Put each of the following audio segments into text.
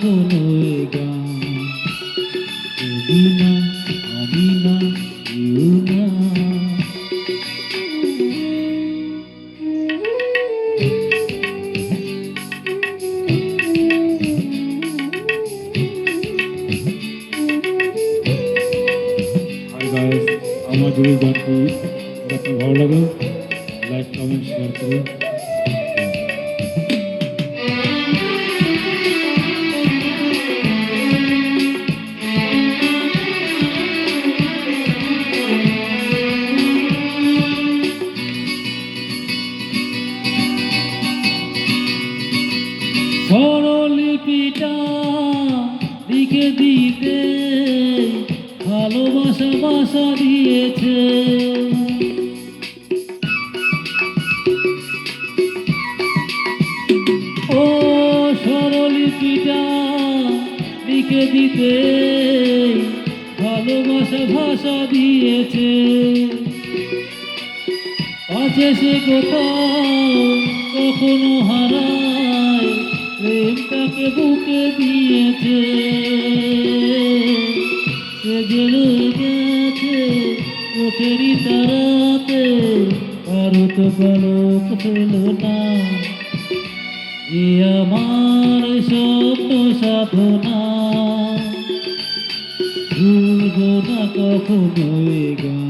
না কখনো এ গান তুমি না আমি না কেউ না আমার যদি গানটি ভালো লাগে লাইক কমেন্ট শেয়ার করুন লিখে দিতে ভালোবাসা বাসা দিয়েছে। ও সরলিপিটা লিখে দিতে, ভালোবাসা ভাষা দিয়েছে। আছে সে কোথাও, কখনো হারায় প্রেম তাকে বুকে দিয়েছে। চোখেরই তারাতে আরও তো পলক ফেল না এ আমার স্বপ্ন সাধনা ভুলব না গান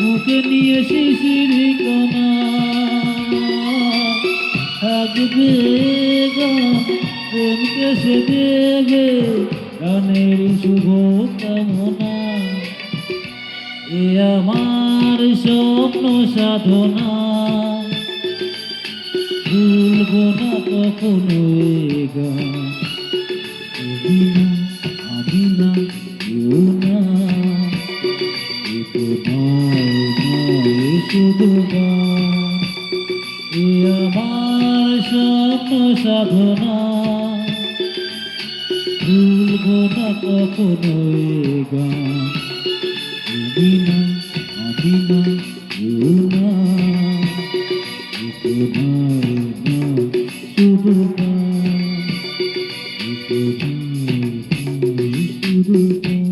মুখে নিয়ে শিশির কণা। থাকবে প্রেমকে সে দেবে, গানের শুভ কামনা। এ আমার স্বপ্ন সাধনা। ভুলব না কখনো গান সাধনা ভুলব না কখনো গান তুমি না আমি না কেউ না তোমার না শুধু না তোমার শুধু না